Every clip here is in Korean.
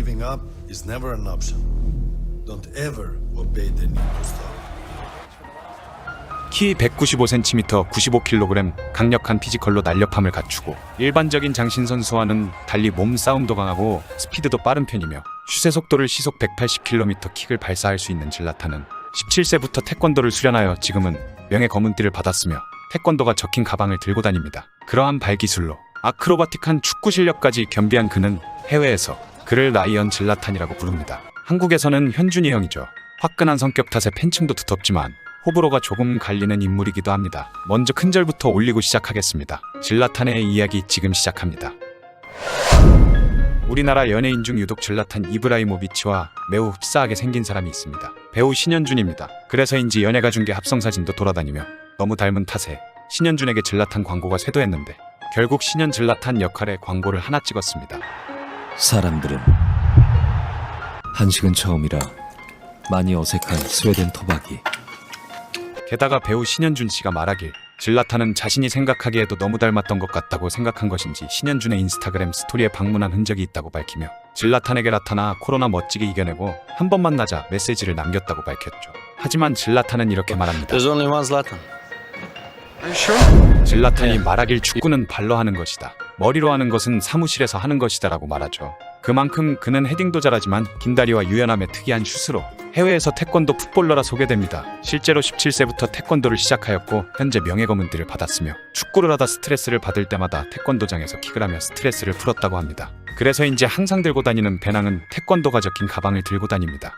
Giving up is never an option. Don't ever obey the need to stop. 키 195cm, 95kg, 강력한 피지컬로 날렵함을 갖추고 일반적인 장신 선수와는 달리 몸 싸움도 강하고 스피드도 빠른 편이며 슛의 속도를 시속 180km 킥을 발사할 수 있는 질라타는 17세부터 태권도를 수련하여 지금은 명예 검은띠를 받았으며 태권도가 적힌 가방을 들고 다닙니다. 그러한 발기술로 아크로바틱한 축구 실력까지 겸비한 그는 해외에서 그를 라이언 질라탄이라고 부릅니다. 한국에서는 현준이 형이죠. 화끈한 성격 탓에 팬층도 두텁지만 호불호가 조금 갈리는 인물이기도 합니다. 먼저 큰 절부터 올리고 시작하겠습니다. 질라탄의 이야기 지금 시작합니다. 우리나라 연예인 중 유독 질라탄 이브라이모비치와 매우 흡사하게 생긴 사람이 있습니다. 배우 신현준입니다. 그래서인지 연예가 중계 합성 사진도 돌아다니며 너무 닮은 탓에 신현준에게 질라탄 광고가 쇄도했는데 결국 신현 질라탄 역할의 광고를 하나 찍었습니다. 사람들은 한식은 처음이라 많이 어색한 스웨덴 토박이 게다가 배우 신현준 씨가 말하길 질라탄은 자신이 생각하기에도 너무 닮았던 것 같다고 생각한 것인지 신현준의 인스타그램 스토리에 방문한 흔적이 있다고 밝히며 질라탄에게 나타나 코로나 멋지게 이겨내고 한 번 만나자 메시지를 남겼다고 밝혔죠. 하지만 질라탄은 이렇게 말합니다. There's only one Zlatan. 질라탄이 말하길 축구는 발로 하는 것이다. 머리로 하는 것은 사무실에서 하는 것이다라고 말하죠. 그만큼 그는 헤딩도 잘하지만 긴다리와 유연함의 특이한 슛으로 해외에서 태권도 풋볼러라 소개됩니다. 실제로 17세부터 태권도를 시작하였고 현재 명예검은띠를 받았으며 축구를 하다 스트레스를 받을 때마다 태권도장에서 킥을 하며 스트레스를 풀었다고 합니다. 그래서인지 항상 들고 다니는 배낭은 태권도가 적힌 가방을 들고 다닙니다.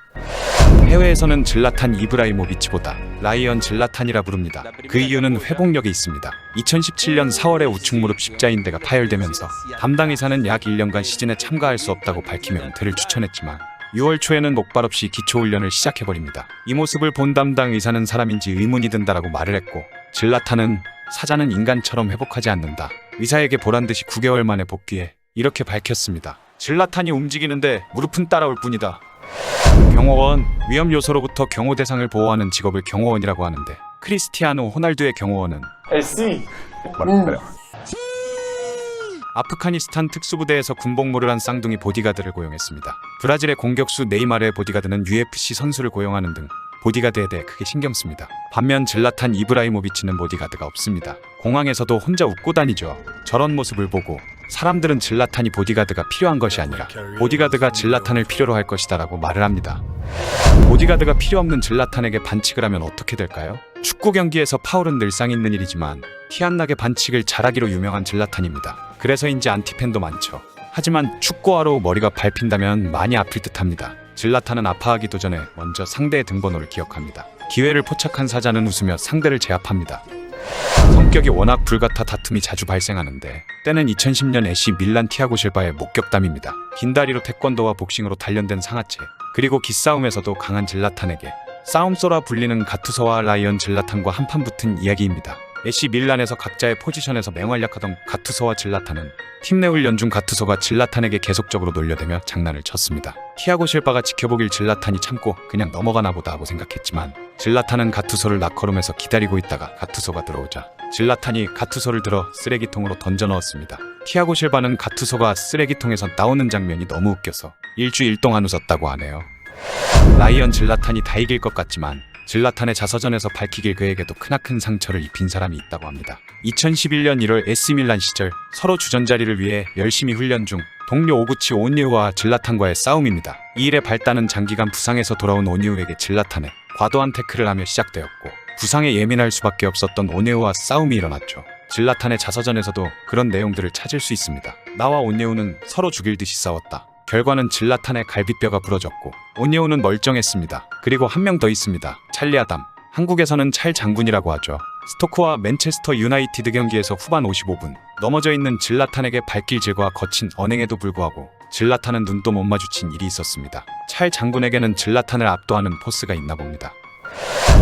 해외에서는 질라탄 이브라이모비치보다 라이언 질라탄이라 부릅니다. 그 이유는 회복력이 있습니다. 2017년 4월에 우측 무릎 십자인대가 파열되면서 담당 의사는 약 1년간 시즌에 참가할 수 없다고 밝히며 은퇴를 추천했지만 6월 초에는 목발 없이 기초 훈련을 시작해버립니다. 이 모습을 본 담당 의사는 사람인지 의문이 든다라고 말을 했고 질라탄은 사자는 인간처럼 회복하지 않는다. 의사에게 보란 듯이 9개월 만에 복귀해 이렇게 밝혔습니다. 질라탄이 움직이는데 무릎은 따라올 뿐이다. 경호원 위험 요소로부터 경호 대상을 보호하는 직업을 경호원이라고 하는데 크리스티아노 호날두의 경호원은 아프가니스탄 특수부대에서 군복무를 한 쌍둥이 보디가드를 고용했습니다. 브라질의 공격수 네이마르의 보디가드는 UFC 선수를 고용하는 등 보디가드에 대해 크게 신경 씁니다. 반면 질라탄 이브라이모비치는 보디가드가 없습니다. 공항에서도 혼자 웃고 다니죠. 저런 모습을 보고 사람들은 질라탄이 보디가드가 필요한 것이 아니라 보디가드가 질라탄을 필요로 할 것이다라고 말을 합니다. 보디가드가 필요 없는 질라탄에게 반칙을 하면 어떻게 될까요? 축구 경기에서 파울은 늘상 있는 일이지만 티안 나게 반칙을 잘하기로 유명한 질라탄입니다. 그래서인지 안티팬도 많죠. 하지만 축구화로 머리가 밟힌다면 많이 아플 듯합니다. 질라탄은 아파하기도 전에 먼저 상대의 등번호를 기억합니다. 기회를 포착한 사자는 웃으며 상대를 제압합니다. 성격이 워낙 불같아 다툼이 자주 발생하는데 때는 2010년 애쉬 밀란 티아고 실바의 목격담입니다. 긴 다리로 태권도와 복싱으로 단련된 상하체 그리고 기싸움에서도 강한 질라탄에게 싸움소라 불리는 가투서와 라이언 질라탄과 한판 붙은 이야기입니다. 애쉬 밀란에서 각자의 포지션에서 맹활약하던 가투서와 질라탄은 팀 내 훈련 중 가투서가 질라탄에게 계속적으로 놀려대며 장난을 쳤습니다. 티아고 실바가 지켜보길 질라탄이 참고 그냥 넘어가나 보다 하고 생각했지만 질라탄은 가투소를 라커룸에서 기다리고 있다가 가투소가 들어오자 질라탄이 가투소를 들어 쓰레기통으로 던져 넣었습니다. 티아고 실바는 가투소가 쓰레기통에서 나오는 장면이 너무 웃겨서 일주일 동안 웃었다고 하네요. 라이언 질라탄이 다 이길 것 같지만 질라탄의 자서전에서 밝히길 그에게도 크나큰 상처를 입힌 사람이 있다고 합니다. 2011년 1월 에스밀란 시절 서로 주전자리를 위해 열심히 훈련 중 동료 오구치 온니우와 질라탄과의 싸움입니다. 이 일의 발단은 장기간 부상에서 돌아온 오니우에게 질라탄에 과도한 태클을 하며 시작되었고 부상에 예민할 수밖에 없었던 오니우와 싸움이 일어났죠. 질라탄의 자서전에서도 그런 내용들을 찾을 수 있습니다. 나와 온니우는 서로 죽일 듯이 싸웠다. 결과는 질라탄의 갈비뼈가 부러졌고 온예우는 멀쩡했습니다. 그리고 한 명 더 있습니다. 찰리 아담. 한국에서는 찰 장군이라고 하죠. 스토크와 맨체스터 유나이티드 경기에서 후반 55분 넘어져 있는 질라탄에게 발길질과 거친 언행에도 불구하고 질라탄은 눈도 못 마주친 일이 있었습니다. 찰 장군에게는 질라탄을 압도하는 포스가 있나 봅니다.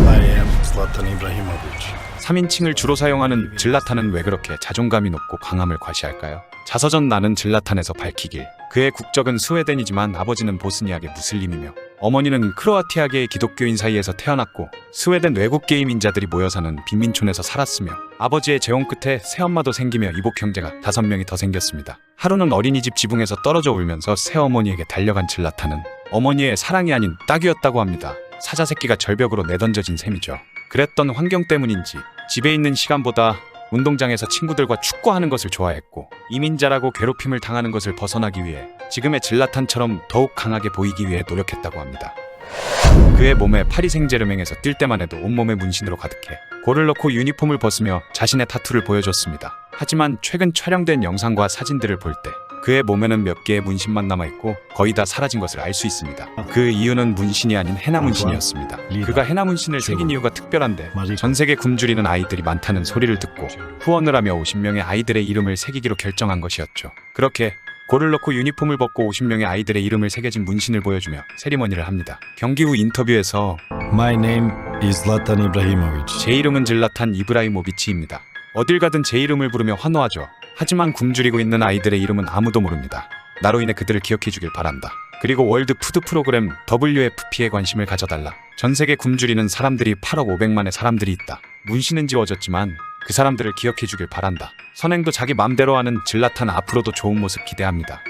I am Zlatan Ibrahimovic. 3인칭을 주로 사용하는 질라탄은 왜 그렇게 자존감이 높고 강함을 과시할까요? 자서전 나는 질라탄에서 밝히길 그의 국적은 스웨덴이지만 아버지는 보스니악의 무슬림이며 어머니는 크로아티아계의 기독교인 사이에서 태어났고 스웨덴 외국 게임인자들이 모여 사는 빈민촌에서 살았으며 아버지의 재혼 끝에 새엄마도 생기며 이복 형제가 다섯 명이 더 생겼습니다. 하루는 어린이집 지붕에서 떨어져 울면서 새어머니에게 달려간 질라탄은 어머니의 사랑이 아닌 딱이었다고 합니다. 사자 새끼가 절벽으로 내던져진 셈이죠. 그랬던 환경 때문인지 집에 있는 시간보다 운동장에서 친구들과 축구하는 것을 좋아했고 이민자라고 괴롭힘을 당하는 것을 벗어나기 위해 지금의 질라탄처럼 더욱 강하게 보이기 위해 노력했다고 합니다. 그의 몸에 파리 생제르맹에서 뛸 때만 해도 온몸에 문신으로 가득해 골을 넣고 유니폼을 벗으며 자신의 타투를 보여줬습니다. 하지만 최근 촬영된 영상과 사진들을 볼 때 그의 몸에는 몇 개의 문신만 남아있고 거의 다 사라진 것을 알 수 있습니다. 그 이유는 문신이 아닌 헤나 문신이었습니다. 그가 헤나 문신을 새긴 이유가 특별한데 전 세계 굶주리는 아이들이 많다는 소리를 듣고 후원을 하며 50명의 아이들의 이름을 새기기로 결정한 것이었죠. 그렇게 골을 넣고 유니폼을 벗고 50명의 아이들의 이름을 새겨진 문신을 보여주며 세리머니를 합니다. 경기 후 인터뷰에서 My name is Zlatan Ibrahimovic. 제 이름은 질라탄 이브라이모비치입니다. 어딜 가든 제 이름을 부르며 환호하죠. 하지만 굶주리고 있는 아이들의 이름은 아무도 모릅니다. 나로 인해 그들을 기억해 주길 바란다. 그리고 월드 푸드 프로그램 WFP에 관심을 가져달라. 전 세계 굶주리는 사람들이 8억 5백만의 사람들이 있다. 문신은 지워졌지만 그 사람들을 기억해 주길 바란다. 선행도 자기 맘대로 하는 질라탄 앞으로도 좋은 모습 기대합니다.